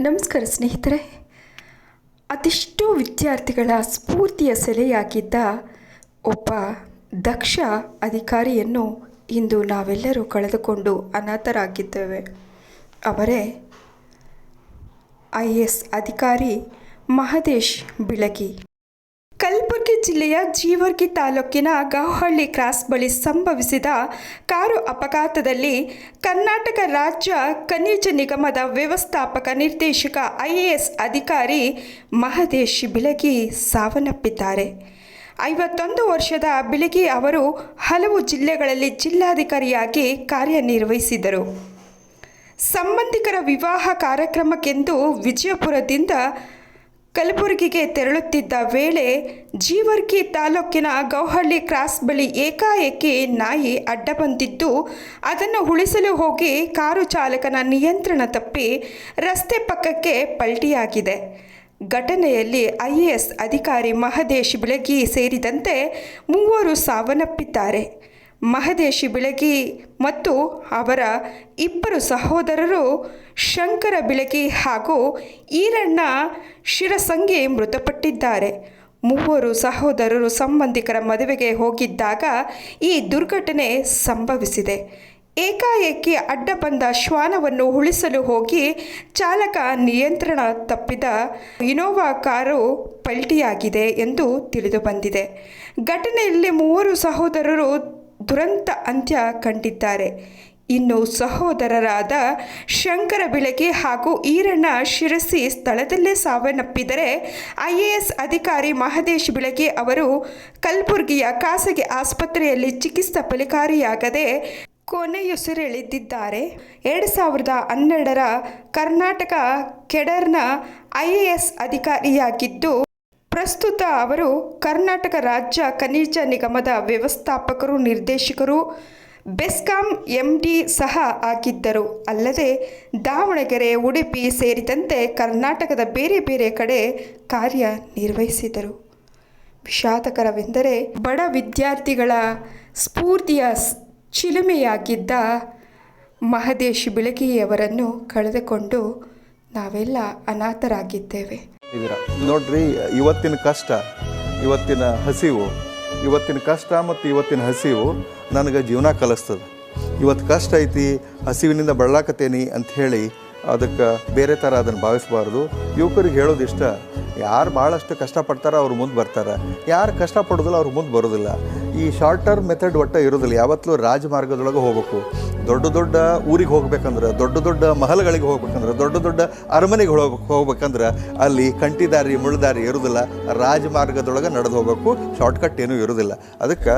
ನಮಸ್ಕಾರ ಸ್ನೇಹಿತರೆ. ಅದೆಷ್ಟೋ ವಿದ್ಯಾರ್ಥಿಗಳ ಸ್ಫೂರ್ತಿಯ ಸೆಲೆಯಾಗಿದ್ದ ಒಬ್ಬ ದಕ್ಷ ಅಧಿಕಾರಿಯನ್ನು ಇಂದು ನಾವೆಲ್ಲರೂ ಕಳೆದುಕೊಂಡು ಅನಾಥರಾಗಿದ್ದೇವೆ. ಅವರೇ ಐ ಎಸ್ ಅಧಿಕಾರಿ ಮಹದೇಶ್ ಬಿಳಗಿ. ಜಿಲ್ಲೆಯ ಜೀವರ್ಗಿ ತಾಲೂಕಿನ ಗೌಹಳ್ಳಿ ಕ್ರಾಸ್ ಬಳಿ ಸಂಭವಿಸಿದ ಕಾರು ಅಪಘಾತದಲ್ಲಿ ಕರ್ನಾಟಕ ರಾಜ್ಯ ಖನಿಜ ನಿಗಮದ ವ್ಯವಸ್ಥಾಪಕ ನಿರ್ದೇಶಕ ಐಎಎಸ್ ಅಧಿಕಾರಿ ಮಹದೇಶ್ ಬಿಳಗಿ ಸಾವನ್ನಪ್ಪಿದ್ದಾರೆ. ಐವತ್ತೊಂದು ವರ್ಷದ ಬಿಳಗಿ ಅವರು ಹಲವು ಜಿಲ್ಲೆಗಳಲ್ಲಿ ಜಿಲ್ಲಾಧಿಕಾರಿಯಾಗಿ ಕಾರ್ಯನಿರ್ವಹಿಸಿದರು. ಸಂಬಂಧಿಕರ ವಿವಾಹ ಕಾರ್ಯಕ್ರಮಕ್ಕೆಂದು ವಿಜಯಪುರದಿಂದ ಕಲಬುರಗಿಗೆ ತೆರಳುತ್ತಿದ್ದ ವೇಳೆ ಜೀವರ್ಗಿ ತಾಲೂಕಿನ ಗೌಹಳ್ಳಿ ಕ್ರಾಸ್ ಬಳಿ ಏಕಾಏಕಿ ನಾಯಿ ಅಡ್ಡ ಬಂದಿದ್ದು, ಅದನ್ನು ಉಳಿಸಲು ಹೋಗಿ ಕಾರು ಚಾಲಕನ ನಿಯಂತ್ರಣ ತಪ್ಪಿ ರಸ್ತೆ ಪಕ್ಕಕ್ಕೆ ಪಲ್ಟಿಯಾಗಿದೆ. ಘಟನೆಯಲ್ಲಿ ಐಎಎಸ್ ಅಧಿಕಾರಿ ಮಹದೇಶ್ ಬಿಳಗಿ ಸೇರಿದಂತೆ ಮೂವರು ಸಾವನ್ನಪ್ಪಿದ್ದಾರೆ. ಮಹದೇಶಿ ಬಿಳಗಿ ಮತ್ತು ಅವರ ಇಬ್ಬರು ಸಹೋದರರು ಶಂಕರ ಬಿಳಗಿ ಹಾಗೂ ಈರಣ್ಣ ಶಿರಸಂಗಿ ಮೃತಪಟ್ಟಿದ್ದಾರೆ. ಮೂವರು ಸಹೋದರರು ಸಂಬಂಧಿಕರ ಮದುವೆಗೆ ಹೋಗಿದ್ದಾಗ ಈ ದುರ್ಘಟನೆ ಸಂಭವಿಸಿದೆ. ಏಕಾಏಕಿ ಅಡ್ಡ ಬಂದ ಶ್ವಾನವನ್ನು ಉಳಿಸಲು ಹೋಗಿ ಚಾಲಕ ನಿಯಂತ್ರಣ ತಪ್ಪಿದ ಇನೋವಾ ಕಾರು ಪಲ್ಟಿಯಾಗಿದೆ ಎಂದು ತಿಳಿದುಬಂದಿದೆ. ಘಟನೆಯಲ್ಲಿ ಮೂವರು ಸಹೋದರರು ದುರಂತ ಅಂತ್ಯ ಕಂಡಿದ್ದಾರೆ. ಇನ್ನು ಸಹೋದರರಾದ ಶಂಕರ ಬಿಳಗಿ ಹಾಗೂ ಈರಣ್ಣ ಶಿರಸಿ ಸ್ಥಳದಲ್ಲೇ ಸಾವನ್ನಪ್ಪಿದರೆ ಐ ಎ ಎಸ್ ಅಧಿಕಾರಿ ಮಹದೇಶ್ ಬಿಳಗಿ ಅವರು ಕಲಬುರಗಿಯ ಖಾಸಗಿ ಆಸ್ಪತ್ರೆಯಲ್ಲಿ ಚಿಕಿತ್ಸೆ ಫಲಕಾರಿಯಾಗದೆ ಕೊನೆಯುಸಿರೆಳೆದಿದ್ದಾರೆ ಎರಡು ಸಾವಿರದ ಹನ್ನೆರಡರ ಕರ್ನಾಟಕ ಕೆಡರ್ನ ಐ ಎ ಎಸ್ ಅಧಿಕಾರಿಯಾಗಿದ್ದು ಪ್ರಸ್ತುತ ಅವರು ಕರ್ನಾಟಕ ರಾಜ್ಯ ಖನಿಜ ನಿಗಮದ ವ್ಯವಸ್ಥಾಪಕರು, ನಿರ್ದೇಶಕರು, ಬೆಸ್ಕಾಂ ಎಂ ಡಿ ಸಹ ಆಗಿದ್ದರು. ಅಲ್ಲದೆ ದಾವಣಗೆರೆ, ಉಡುಪಿ ಸೇರಿದಂತೆ ಕರ್ನಾಟಕದ ಬೇರೆ ಬೇರೆ ಕಡೆ ಕಾರ್ಯ ನಿರ್ವಹಿಸಿದರು ವಿಷಾದಕರವೆಂದರೆ ಬಡ ವಿದ್ಯಾರ್ಥಿಗಳ ಸ್ಫೂರ್ತಿಯ ಚಿಲುಮೆಯಾಗಿದ್ದ ಮಹದೇಶ್ ಬಿಳಗಿಯವರನ್ನು ಕಳೆದುಕೊಂಡು ನಾವೆಲ್ಲ ಅನಾಥರಾಗಿದ್ದೇವೆ. ಇದೀರ. ನೋಡ್ರಿ, ಇವತ್ತಿನ ಕಷ್ಟ, ಇವತ್ತಿನ ಹಸಿವು, ಇವತ್ತಿನ ಕಷ್ಟ ಮತ್ತು ಇವತ್ತಿನ ಹಸಿವು ನನಗೆ ಜೀವನ ಕಲಿಸ್ತದೆ. ಇವತ್ತು ಕಷ್ಟ ಐತಿ, ಹಸಿವಿನಿಂದ ಬಳಲಾಕತ್ತೇನಿ ಅಂತ ಹೇಳಿ ಅದಕ್ಕೆ ಬೇರೆ ಥರ ಅದನ್ನು ಭಾವಿಸಬಾರ್ದು. ಯುವಕರಿಗೆ ಹೇಳೋದು ಇಷ್ಟ, ಯಾರು ಭಾಳಷ್ಟು ಕಷ್ಟಪಡ್ತಾರೋ ಅವ್ರು ಮುಂದೆ ಬರ್ತಾರೆ. ಯಾರು ಕಷ್ಟಪಡೋದಿಲ್ಲ ಅವ್ರು ಮುಂದೆ ಬರೋದಿಲ್ಲ. ಈ ಶಾರ್ಟ್ ಟರ್ಮ್ ಮೆಥಡ್ ಒಟ್ಟ ಇರೋದಿಲ್ಲ. ಯಾವತ್ತೂ ರಾಜಮಾರ್ಗದೊಳಗೆ ಹೋಗ್ಬೇಕು. ದೊಡ್ಡ ದೊಡ್ಡ ಊರಿಗೆ ಹೋಗ್ಬೇಕಂದ್ರೆ, ದೊಡ್ಡ ದೊಡ್ಡ ಮಹಲ್ಗಳಿಗೆ ಹೋಗ್ಬೇಕಂದ್ರೆ, ದೊಡ್ಡ ದೊಡ್ಡ ಅರಮನೆಗೆ ಹೋಗ್ಬೇಕು ಹೋಗ್ಬೇಕಂದ್ರೆ ಅಲ್ಲಿ ಕಂಟಿದಾರಿ ಮುಳ್ಳುದಾರಿ ಇರೋದಿಲ್ಲ. ರಾಜಮಾರ್ಗದೊಳಗೆ ನಡೆದು ಹೋಗ್ಬೇಕು. ಶಾರ್ಟ್ಕಟ್ ಏನೂ ಇರೋದಿಲ್ಲ. ಅದಕ್ಕೆ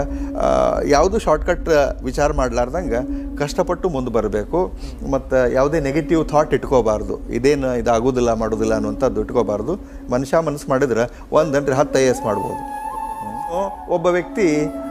ಯಾವುದು ಶಾರ್ಟ್ಕಟ್ ವಿಚಾರ ಮಾಡಲಾರ್ದಂಗೆ ಕಷ್ಟಪಟ್ಟು ಮುಂದೆ ಬರಬೇಕು. ಮತ್ತು ಯಾವುದೇ ನೆಗೆಟಿವ್ ಥಾಟ್ ಇಟ್ಕೋಬಾರ್ದು. ಇದೇನು ಇದಾಗೋದಿಲ್ಲ, ಮಾಡೋದಿಲ್ಲ ಅನ್ನುವಂಥದ್ದು ಇಟ್ಕೋಬಾರ್ದು. ಮನುಷ್ಯ ಮನಸ್ಸು ಮಾಡಿದ್ರೆ ಒಂದಂದ್ರೆ ಹತ್ತು ಐ ಎಸ್ ಮಾಡ್ಬೋದು. ಒಬ್ಬ ವ್ಯಕ್ತಿ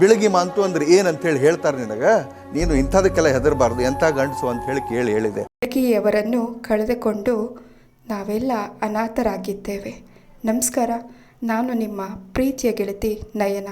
ಬಿಳಗಿ ಮಾಂತು ಅಂದ್ರೆ ಏನಂತೇಳಿ ಹೇಳ್ತಾರೆ ನಿನಗೆ? ನೀನು ಇಂಥದಕ್ಕೆಲ್ಲ ಹೆದರಬಾರ್ದು, ಎಂಥ ಗಂಡಸು ಅಂತ ಹೇಳಿ ಕೇಳಿ ಹೇಳಿದೆ. ಬೆಳಗಿಯವರನ್ನು ಕಳೆದುಕೊಂಡು ನಾವೆಲ್ಲ ಅನಾಥರಾಗಿದ್ದೇವೆ. ನಮಸ್ಕಾರ, ನಾನು ನಿಮ್ಮ ಪ್ರೀತಿಯ ಗೆಳತಿ ನಯನ.